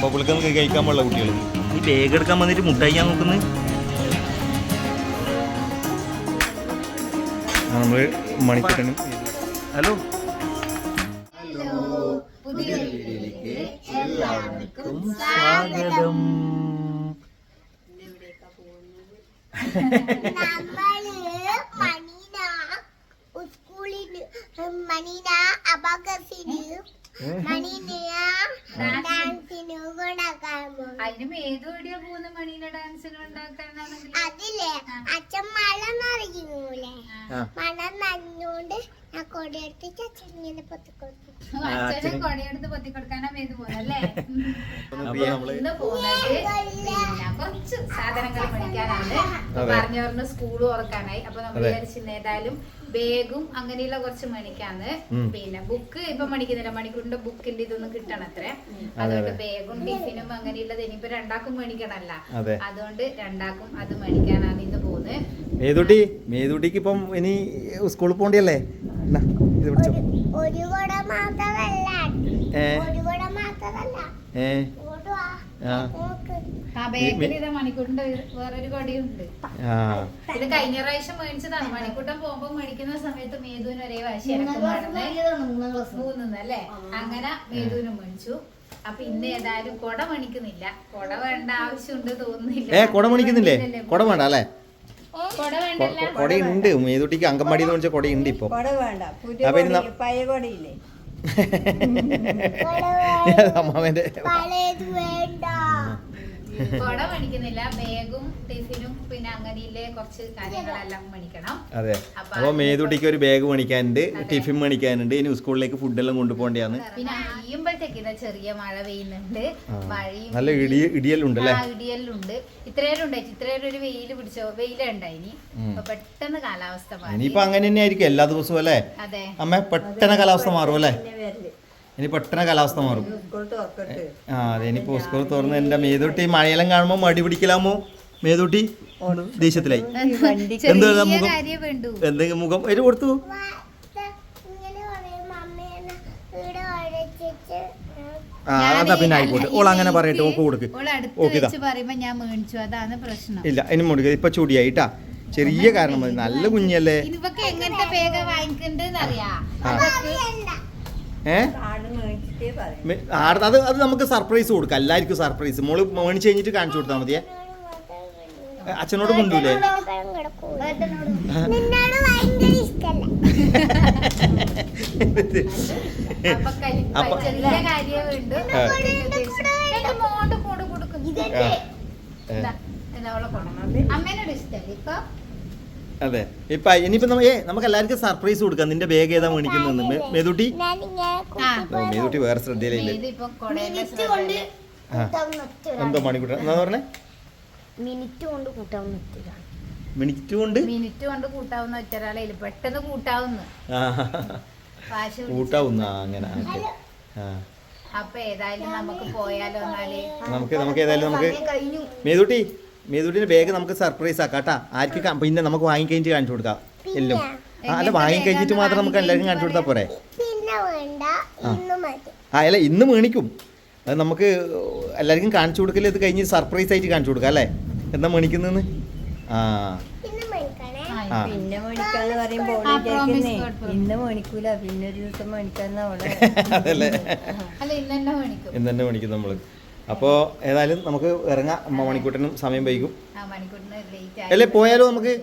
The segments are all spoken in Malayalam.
ബബിൾഗം കഴിക്കാൻ പാടില്ല കുട്ടികൾ ഈ ബാഗ് എടുക്കാൻ വന്നിട്ട് മുട്ടായി ഞാൻ നോക്കുന്നത് നമ്മൾ മണിക്കൂട്ടനും ഹലോ. സ്വാഗതം. മണീന സ്കൂളിന് മണീന പോകും ഏത് മേതോടിയ പോകുന്ന മണിയുടെ ഡാൻസുകൾ ഉണ്ടാക്കാനാണെങ്കിൽ അതില്ലേ അച്ഛൻ മഴ നനയൂലേ ആ. മഴ നനഞ്ഞോണ്ട് ഞാൻ കൊടിയെടുത്ത് അച്ഛൻ ഇങ്ങനെ പൊത്തിക്കൊടുത്തു അച്ഛനെ കൊടയെടുത്ത് പൊത്തി കൊടുക്കാനാ മേത് പോലല്ലേ അപ്പൊ ഇന്ന് പോകുന്നത് കുറച്ച് സാധനങ്ങൾ പഠിക്കാനാണ്. പറഞ്ഞു പറഞ്ഞു സ്കൂൾ ഓർക്കാനായി അപ്പൊ നമ്മൾ. വിചാരിച്ചിരുന്ന ഏതായാലും ബാഗും അങ്ങനെയുള്ള കുറച്ച് മണിക്കാന്ന്. പിന്നെ ബുക്ക് ഇപ്പൊ മണിക്കുന്നില്ല. മണിക്കൂറിന്റെ ബുക്കിന്റെ ഇതൊന്നും കിട്ടണത്രേ. അത്ര അതുകൊണ്ട് ബേഗും ടിഫിനും അങ്ങനെയുള്ളത് ഇനിയിപ്പോ രണ്ടാക്കും മേടിക്കണല്ല. അതുകൊണ്ട് രണ്ടാക്കും അത് മേടിക്കാനാണ് ഇന്ന് പോകുന്നത് മേതുട്ടി മേതുട്ടിക്ക് ഇപ്പം ഇനി സ്കൂളിൽ പോണ്ടിയല്ലേ? എന്നാ ഇത് പിടിച്ചോ. ഒരു കുട മാത്രമല്ല. ഏ? ആ. ഇതാ മണിക്കൂറിന്റെ വേറൊരു കൊടിയുണ്ട്. ആ. ഇത് കഴിഞ്ഞ പ്രാവശ്യം മേടിച്ചതാണ്. മണിക്കൂട്ടം പോകുമ്പോ മേടിക്കുന്ന സമയത്ത് മേധുവിന് ഒരേ വാശി. എനക്കും നടന്നേ മൂന്നല്ലേ അങ്ങനെ മേധുവിനും മേടിച്ചു. അപ്പൊ ഇന്ന് ഏതായാലും കൊട മണിക്കുന്നില്ല കൊട വേണ്ട ആവശ്യമുണ്ട് തോന്നുന്നില്ല. ഏ കൊട മണിക്കുന്നില്ലേ കൊട വേണ്ട അല്ലേ? കൊട വേണ്ടല്ല. കൊടയുണ്ട്. മേതുട്ടിക്ക് അങ്കമാടി എന്ന് വെച്ചാൽ കൊടയുണ്ട് ഇപ്പൊ. കൊട വേണ്ട. പുതിയ അപ്പൊ അമ്മാവന്റെ വേണ്ട. കൊട മേടിക്കുന്നില്ല. ബാഗും ടിഫിനും പിന്നെ അങ്ങനെയിലെ കുറച്ച് കാര്യങ്ങളെല്ലാം മേടിക്കണം. അതെ. അപ്പൊ മേതുട്ടിക്ക് ഒരു ബാഗ് മേടിക്കാനുണ്ട് ടിഫിൻ മേടിക്കാനുണ്ട്. ഇനി സ്കൂളിലേക്ക് ഫുഡെല്ലാം കൊണ്ടുപോകേണ്ടതാണ്. പിന്നെ അയ്യുമ്പോഴത്തേക്ക് ഇതാ ചെറിയ മഴ പെയ്യുന്നുണ്ട്. മഴയും നല്ല ഇടിയ ഇടിയെല്ലാം ഇടിയല്ലുണ്ട് ഇത്രയേരം ഉണ്ടായിട്ട് ഇത്രയേരം ഒരു വെയിൽ പിടിച്ചോ വെയിലുണ്ടായിനി. പെട്ടെന്ന് കാലാവസ്ഥ മാറി. ഇനിയിപ്പോ അങ്ങനെ തന്നെ ആയിരിക്കും എല്ലാ ദിവസവും അല്ലേ? അതെ. അമ്മ പെട്ടെന്ന് കാലാവസ്ഥ മാറും അല്ലേ? ഇനി പെട്ടെന്ന് കാലാവസ്ഥ മാറും. ആ അതെ ഇനിയിപ്പോ സ്കൂൾ തുറന്ന് എന്റെ മേതൂട്ടി മഴയെല്ലാം കാണുമ്പോ മടി പിടിക്കലാമോ? മേതൂട്ടി ദേഷ്യത്തിലായി. എന്ത് ചെറിയ മുഖം? എന്തെങ്കിലും മുഖം? ഒരു കൊടുത്തു. ആ അതാ പിന്നെ ആയിക്കോട്ടെ. ഓൾ അങ്ങനെ പറയട്ടെ ഓക്ക് കൊടുക്ക്. ഓൾ അടുത്ത് ഓക്കെ ഇതാ ഞാൻ മേടിച്ചു. അതാണ് പ്രശ്നം. ഇല്ല ഇനി മുടുക ഇപ്പൊ ചൂടിയായിട്ടാ ചെറിയ കാരണം മതി നല്ല കുഞ്ഞല്ലേ? എങ്ങനത്തെ പേഗ വാങ്ങിക്കണ്ടെന്ന് അറിയാ ആ. വേണ്ട ഏ? കാട് മേടിച്ചിട്ടേ പറയും. മെ- ആട- അത് അത് നമുക്ക് സർപ്രൈസ് കൊടുക്കാം. എല്ലാവർക്കും സർപ്രൈസ്. മോൾ മേണിച്ച് കഴിഞ്ഞിട്ട് കാണിച്ചു കൊടുത്താൽ മതിയേ. അച്ഛനോട് കൊണ്ടൂലേ നിന്നോട് ഭയങ്കര ഇഷ്ടല്ല അപ്പൊ. അമ്മേനോട് ഇഷ്ടല്ലേ? ഇപ്പൊ? അതെ. ഇപ്പൊ ഇനിയിപ്പോ നമ്മ ഏ നമുക്ക് എല്ലാവർക്കും സർപ്രൈസ് കൊടുക്കാം. നിന്റെ ബാഗ് ഏതാ മേടിക്കുന്നത് മേതുട്ടി? മേതുട്ടി വേറെ ശ്രദ്ധയിലില്ല? ഇതിപ്പോ കൊടേന്റെ മിനിറ്റ് കൊണ്ട് കൂട്ടാൻ എന്തോ മണിക്കൂട്ട എന്താ പറഞ്ഞേ? മിനിറ്റ് കൊണ്ട് കൂട്ടാൻ മിനിറ്റ് കൊണ്ട്? മിനിറ്റ് കൊണ്ട് കൂട്ടാവുന്ന പെട്ടെന്ന് കൂട്ടാവുന്നു. ആ, വാശി പിടിച്ച്. കൂട്ടാവുന്ന ആ, അങ്ങനെ ഓക്കെ. ആ. അപ്പൊ ഏതായാലും നമുക്ക് പോയാലോ എന്നാൽ? നമുക്ക് നമുക്ക് ഏതായാലും നമുക്ക് കഴിഞ്ഞു. മേതുട്ടി മേതുട്ടിന്റെ ബാഗ് നമുക്ക് സർപ്രൈസ് ആക്കാം കേട്ടാ. ആർക്ക് പിന്നെ നമുക്ക് വാങ്ങിക്കഴിഞ്ഞിട്ട് കാണിച്ചു കൊടുക്കാം. എല്ലാം. ആ അല്ല വാങ്ങിക്കഴിഞ്ഞിട്ട് മാത്രം നമുക്ക് എല്ലാവർക്കും കാണിച്ചു കൊടുത്താൽ പോരെ? ആ. അല്ല ഇന്ന് മേണിക്കും. അത് നമുക്ക് എല്ലാവർക്കും കാണിച്ചു കൊടുക്കൽ ഇത് കഴിഞ്ഞ് സർപ്രൈസ് ആയിട്ട് കാണിച്ചു കൊടുക്കാം അല്ലേ? എന്താ മേണിക്കുന്നതെന്ന്? ആ. പിന്നെ മേടിക്കാന്ന് പറയുമ്പോൾ. ഇന്ന് മേടിക്കൂല പിന്നെ ഒരു ദിവസം മേടിക്കാന്ന് അവളെ ഇന്ന് തന്നെ മേണിക്കും. നമ്മൾ അപ്പോൾ ഏതായാലും നമുക്ക് ഇറങ്ങാം. അമ്മ മണിക്കൂട്ടനും സമയം വൈകും. ആ മണിക്കൂറിന് ലേറ്റ് അല്ലേ പോയാലോ നമുക്ക്?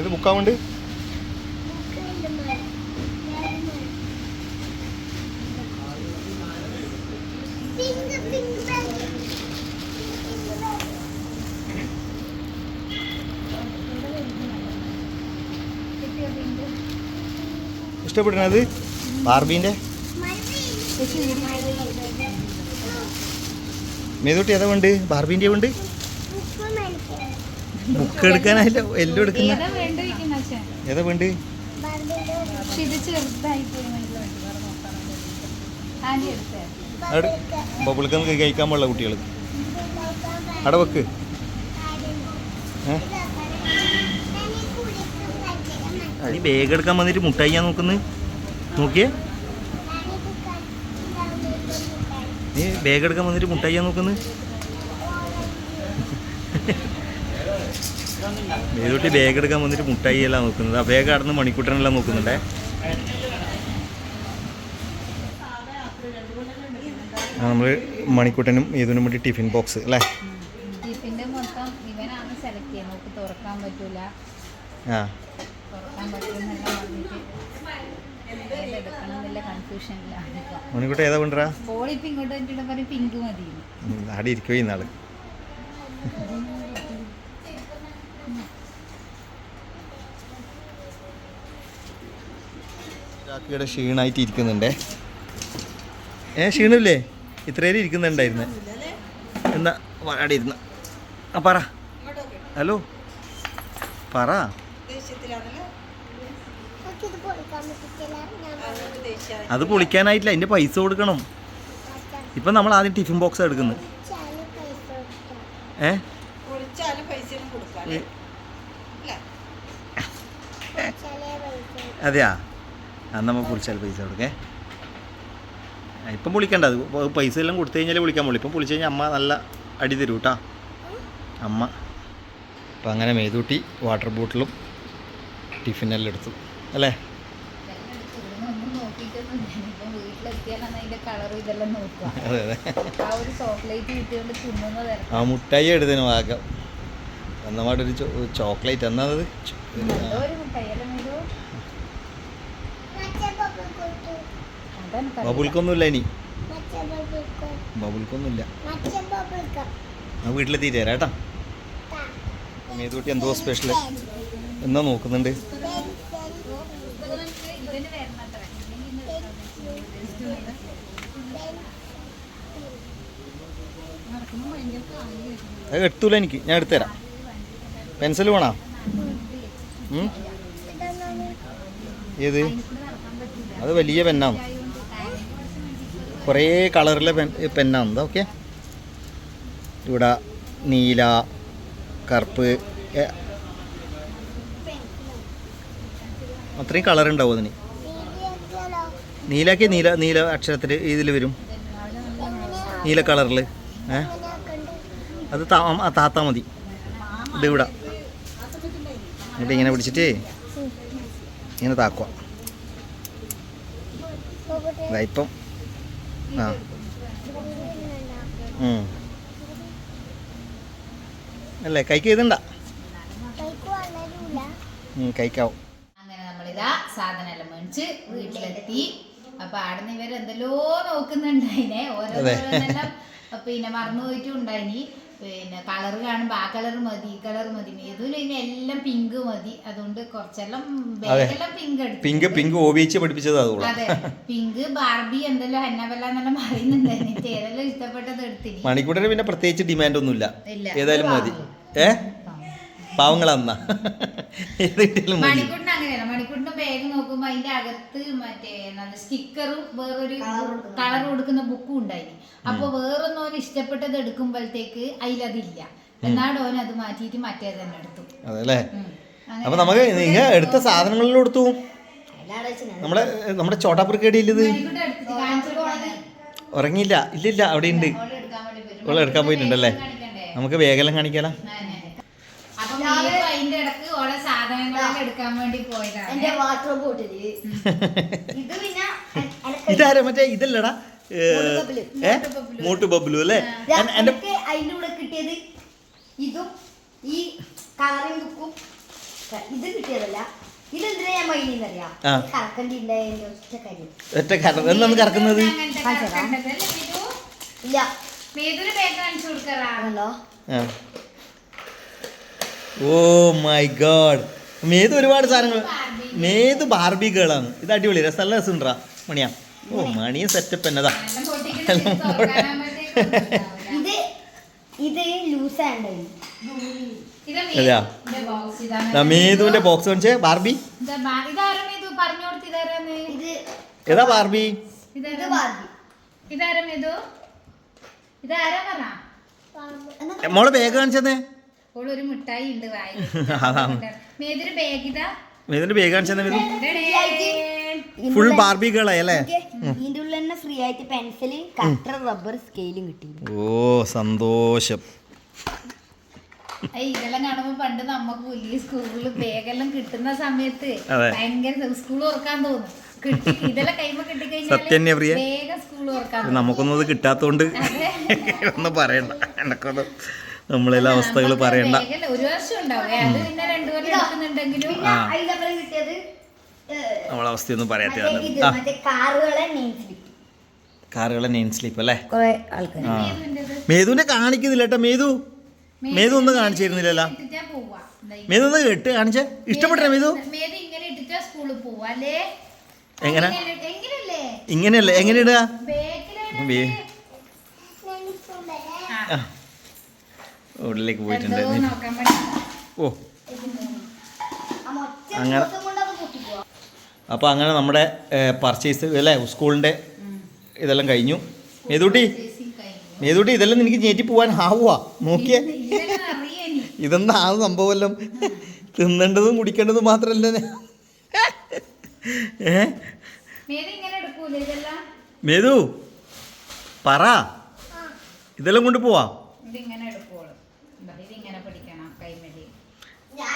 ഇത് ബുക്കാവുണ്ട് പിങ്ക് പിങ്ക് ബാഗ് കിട്ടിയോ പിങ്ക്? ഇഷ്ടപ്പെടുന്നത്? ബാർബീന്റെ? മേതോട്ടി ഏതാ ഉണ്ട് ബാർബീന്റെ ഉണ്ട് ബുക്ക് എടുക്കാനല്ല എല്ലാം എടുക്കുന്ന ഏതാ വേണ്ട? ബബിൾക്കം കഴിക്കാൻ പാടില്ല കുട്ടികൾ അവിടെ വെക്ക്. ഏ? നീ ബാഗ് എടുക്കാൻ വന്നിട്ട് മുട്ടായി ഞാൻ നോക്കുന്നു? നോക്കിയേ. നീ ബാഗ് എടുക്കാൻ വന്നിട്ട് മുട്ടായി ഞാൻ നോക്കുന്നു? മേതൂട്ടി ബാഗ് എടുക്കാൻ വന്നിട്ട് മുട്ടായി എല്ലാം നോക്കുന്നത്. ആ ബാഗ് അടന്ന് മണിക്കൂട്ടനെല്ലാം നോക്കുന്നുണ്ടേ. നമ്മൾ മണിക്കൂട്ടനും ഏതിനും വേണ്ടി ടിഫിൻ ബോക്സ് അല്ലേ? ടിഫിന്റെ മൊത്തം ഇവനാണ് സെലക്ട് ചെയ്യുന്നത്. തുറക്കാൻ പറ്റൂല. ആ. ഏതാ കൊണ്ടുവരാ? പോളിപ്പ് ഇങ്ങോട്ട് എന്നിട്ട് പറയും പിങ്ക് മതി ആടെ ഇന്നാൾ ചാക്കിയുടെ ക്ഷീണായിട്ട് ഇരിക്കുന്നുണ്ടേ. ഏ ക്ഷീണില്ലേ? ഇത്രയേലും ഇരിക്കുന്നുണ്ടായിരുന്നു. എന്നാ അവിടെ ഇരുന്ന്. ആ പറ. ഹലോ. പറ. നമുക്കിത് പൊളിക്കാൻ പറ്റില്ല ഞാൻ പറഞ്ഞു. അത് പൊളിക്കാനായിട്ടില്ല അതിന്റെ പൈസ കൊടുക്കണം. ഇപ്പൊ നമ്മൾ ആദ്യം ടിഫിൻ ബോക്സ് എടുക്കുന്നത്. ചാൽ പൈസ കൊടുക്കാം. ഏ. അതെയാ? അന്ന് നമ്മൾ പൊളിച്ചാൽ പൈസ കൊടുക്കേ. ഇപ്പം പൊളിക്കണ്ട. അത് പൈസ എല്ലാം കൊടുത്തു കഴിഞ്ഞാൽ പൊളിക്കാൻ പൊളി ഇപ്പം പൊളിച്ചു കഴിഞ്ഞാൽ അമ്മ നല്ല അടി തരൂ കേട്ടാ. അമ്മ. അപ്പം അങ്ങനെ മേതൂട്ടി വാട്ടർ ബോട്ടിലും ടിഫിനെല്ലാം എടുത്തു. അല്ലേ? ആ മുട്ടായി എടുത്തതിന് ഭാഗം എന്നമായിട്ടൊരു ചോക്ലേറ്റ്. എന്നത്. ബബുൾക്കൊന്നുമില്ല ഇനി. ബബുൽക്കൊന്നുമില്ല. ആ വീട്ടിലെത്തിയിട്ട് തരാം കേട്ടാ. താ. മേതൂട്ടി എന്തോ സ്പെഷ്യൽ എന്നാ നോക്കുന്നുണ്ട് പെൻ, പെൻ, ഇവന് വരണം അത്ര എടുത്തൂല എനിക്ക്. ഞാൻ എടുത്തുതരാം. പെൻസിൽ വേണോ. ഏത്? അത് വലിയ പെന്നാണ്. കുറേ കളറിലെ പെൻ പെന്നാണ്. ഓക്കെ ഇവിടെ നീല കറുപ്പ് അത്രയും കളർ ഉണ്ടാവും അതിന്. നീലാക്കി നീല നീല അക്ഷരത്തിൽ ഇതിൽ വരും. നീല കളറിൽ ഏ? അത് താത്ത മതി. ഇത് ഇവിടെ. എന്നിട്ട് ഇങ്ങനെ പിടിച്ചിട്ട് ഇങ്ങനെ താക്കുക. ഇപ്പം. ആ. അല്ലേ? കൈക്ക് ഇതുണ്ട? കഴിക്കാവും അങ്ങനെ നമ്മളിതാ സാധനം എല്ലാം മേടിച്ച് വീട്ടിലെത്തി. അപ്പൊ ആടുന്ന് ഇവരെന്തെല്ലോ നോക്കുന്നുണ്ടായിനെ. ഓരോന്നെല്ലാം പിന്നെ മറന്നു പോയിട്ടും ഉണ്ടായിനി പിന്നെ കളർ കാണുമ്പോ ആ കളർ മതി ഈ കളർ മതി. ഏതും എല്ലാം പിങ്ക് മതി. അതുകൊണ്ട് കുറച്ചെല്ലാം ബാഗെല്ലാം പിങ്ക് പിങ്ക് പിങ്ക് ഓബിച്ച് പഠിപ്പിച്ചത് അതെ. പിങ്ക് ബാർബി എന്തെല്ലാം ഹെന്നബെല്ല എന്നെല്ലാം പറയുന്നുണ്ടായിരുന്നു ഏതെല്ലാം ഇഷ്ടപ്പെട്ടത് എടുത്തിനി. മണിക്കൂട്ടന് പിന്നെ പ്രത്യേകിച്ച് ഡിമാൻഡ് ഒന്നുമില്ല. ഇല്ല. ഏതായാലും മതി. ഏ? പാവങ്ങളന്നാ ഏത് കിട്ടിയാലും മതി മണിക്കൂട്ടിന് അങ്ങനെയല്ല. മണിക്കൂട്ടിന്റെ ബാഗ് നോക്കുമ്പോ അതിന്റെ അകത്ത് മറ്റേ സ്റ്റിക്കറും വേറൊരു കളർ കൊടുക്കുന്ന ബുക്കും ഉണ്ടായി അപ്പൊ വേറൊന്നും ഓന് ഇഷ്ടപ്പെട്ടത് എടുക്കുമ്പോഴത്തേക്ക് അതിലതില്ല. എന്നാട് ഓൻ അത് മാറ്റിയിട്ട് മറ്റേ തന്നെ എടുത്തു. അതല്ലേ. അപ്പൊ നമുക്ക് നിങ്ങൾ എടുത്ത സാധനങ്ങളിലും എടുത്തു. നമ്മുടെ നമ്മുടെ ചോട്ടാപ്പുറക്കേടി ഇല്ലത് മണിക്കൂട്ടൻ എടുത്തിട്ട് കാണിച്ചു കൊടുക്കാനാ. ഉറങ്ങിയില്ല. ഇല്ലില്ല അവിടെ ഉണ്ട് ഇവിടെ എടുക്കാൻ പോയിട്ടുണ്ടല്ലേ? നമുക്ക് വേഗം കാണിക്കാലോ. അതിന്റെ ഇടയ്ക്ക് ഓളെ സാധനങ്ങളൊക്കെ എടുക്കാൻ വേണ്ടി പോയതാണ്. എന്റെ വാട്ടർ ബോട്ടിൽ. ഇത് പിന്നെ ഇതാരാ മറ്റേ? ഇതല്ലടാ. ഏ, മോട്ടു ബബ്ലു. അല്ലേ? എന്റെ അതിന്റെ കൂടെ കിട്ടിയത് ഇതും ഈ കളറിംഗ് ബുക്കും. ഇത് കിട്ടിയതല്ല. ഒറ്റ കാരണം എന്നാണ് കറക്കുന്നത്? ഇല്ല മേതൊരു ബാഗ് കാണിച്ചു കൊടുക്കറാ ആണല്ലോ ആ ഓ മൈ ഗോഡ്. മേത് ഒരുപാട് സാധനങ്ങൾ. മേത് ബാർബി ഗേളാണ്. ഇത് അടിപൊളി. രസം നല്ല രസമുണ്ടാ മണിയാ. ഓ മണിയ സെറ്റപ്പ് എന്നതാ അതെയാ? മേതുവിന്റെ ബോക്സ് കാണിച്ചേ ബാർബി. ഏതാ ബാർബി. മോളെ ബാഗ് കാണിച്ചതേ അപ്പോൾ ഒരു മിഠായി ഉണ്ട് വായി അതാണ്. മേതൊരു ബാഗ് ഇതാ ബേഗ് കാണിച്ചാൽ ഫുൾ ഉള്ളിൽ- ബാർബി ഗേളായി അല്ലേ? ഓക്കേ, ഇതിന്റെ ഉള്ളിൽ തന്നെ ഫ്രീ ആയിട്ട് പെൻസിൽ കട്ടർ റബ്ബർ സ്കെയിലും കിട്ടി ഓ സന്തോഷം. ഇതെല്ലാം കാണുമ്പോ പണ്ട് നമുക്ക് വലിയ സ്കൂളിൽ ബാഗെല്ലാം കിട്ടുന്ന സമയത്ത്. ഭയങ്കര സ്കൂൾ ഓർക്കാൻ തോന്നും. കിട്ടി ഇതെല്ലാം കൈമ കിട്ടി കഴിഞ്ഞാൽ തന്നെ പ്രിയ. വേഗം സ്കൂൾ ഓർക്കാൻ ഇത് നമുക്കൊന്നും അത് കിട്ടാത്തോണ്ട് ഒന്നും പറയണ്ട. എനക്കൊന്നും നമ്മളെല്ലാ അവസ്ഥകൾ പറയണ്ട. ബാഗെല്ലാം ഒരു വർഷം ഉണ്ടാവും? അത് പിന്നെ രണ്ടു കൊല്ലം എടുക്കുന്നുണ്ടെങ്കിലും. പിന്നെ അതിനപ്പുറം കിട്ടിയത് ഏഹ്, നമ്മളെ അവസ്ഥയൊന്നും പറയാത്ത മറ്റേ ഇത് ആ. മറ്റേ കാറുകളെ നെയിം സ്ലിപ്പ് കാറുകളെ നെയിൻ സ്ലീപ്പ് അല്ലേ? കുറെ ആൾക്കാർ ആ. മേതുവിനെ കാണിക്കുന്നില്ല കേട്ടോ മേതു. മേതു ഒന്നും കാണിച്ചിരുന്നില്ലല്ലോ. മേധു ഒന്ന് കേട്ട് കാണിച്ച. ഇഷ്ടപ്പെട്ടോ അല്ലേ? എങ്ങനെ? ഇങ്ങനെയല്ലേ എങ്ങനെ ഇടുക ബാഗിലാണ് ബേ- നെനിക്കുണ്ടല്ലേ ആ. ഉള്ളിലേക്ക് പോയിട്ടുണ്ട്. ഓ. അങ്ങനെ- അപ്പോൾ അങ്ങനെ നമ്മുടെ പർച്ചേസ് അല്ലേ സ്കൂളിന്റെ ഇതെല്ലാം കഴിഞ്ഞു. മേതൂട്ടി മേതൂട്ടി ഇതെല്ലാം എനിക്ക് ഞേറ്റി പോകാൻ ആവുക നോക്കിയേ. ഇതെന്താ ആ സംഭവമെല്ലാം? തിന്നേണ്ടതും കുടിക്കേണ്ടതും മാത്രമല്ല ഏ? മേതു പറ. ഇതെല്ലാം കൊണ്ട് പോവാ.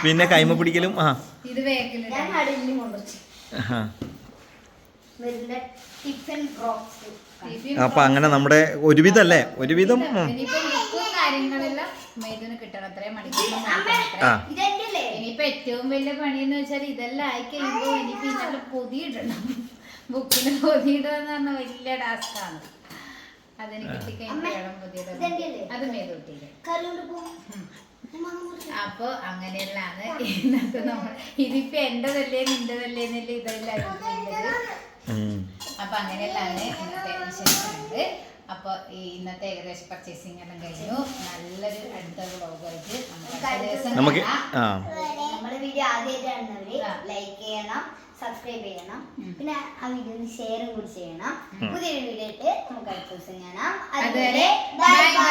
പിന്നെ കൈമ പിടിക്കലും? ആ. അപ്പൊ അങ്ങനെ നമ്മുടെ ഒരുവിധം? അല്ലേ ഒരുവിധം ആ. ഇനിയിപ്പോ ഏറ്റവും വലിയ പണിയെന്ന് വെച്ചാൽ ഇതെല്ലാം ആയി കഴിയുമ്പോ എനിക്ക് ഇന്നലെ പൊതിയിടണം ബുക്കിന് പൊതിയിടുക എന്ന് പറഞ്ഞ വലിയ ടാസ്കാണ് അതിന് കിട്ടിക്കഴിഞ്ഞാൽ ഇതെന്റെയല്ലേ? അത് മേതൂട്ടിയില്ല അപ്പൊ അങ്ങനെയുള്ളതാണ്. ഇന്നത്തെ നമ്മൾ ഇതിപ്പോ എന്റതല്ലേ നിന്റേതല്ലേ എന്നല്ലേ ഇതെല്ലാം. അപ്പൊ അങ്ങനെയുള്ളതാണ് ഇന്നത്തെ വിശേഷമുണ്ട് അപ്പൊ ഈ ഇന്നത്തെ ഏകദേശം പർച്ചേസിംഗ് എല്ലാം കഴിഞ്ഞു. നല്ലൊരു അടുത്ത അടുത്ത ദിവസം നമുക്ക് നമ്മുടെ വീഡിയോ ആദ്യമായിട്ടാണവര് ആ. ലൈക്ക് ചെയ്യണം സബ്സ്ക്രൈബ് ചെയ്യണം പിന്നെ ആ വീഡിയോ ഷെയറും കൂടി ചെയ്യണം. പുതിയൊരു വീഡിയോ ആയിട്ട് നമുക്ക് അടുത്ത ദിവസം കാണാം. അതുവരെ ബൈ ബൈ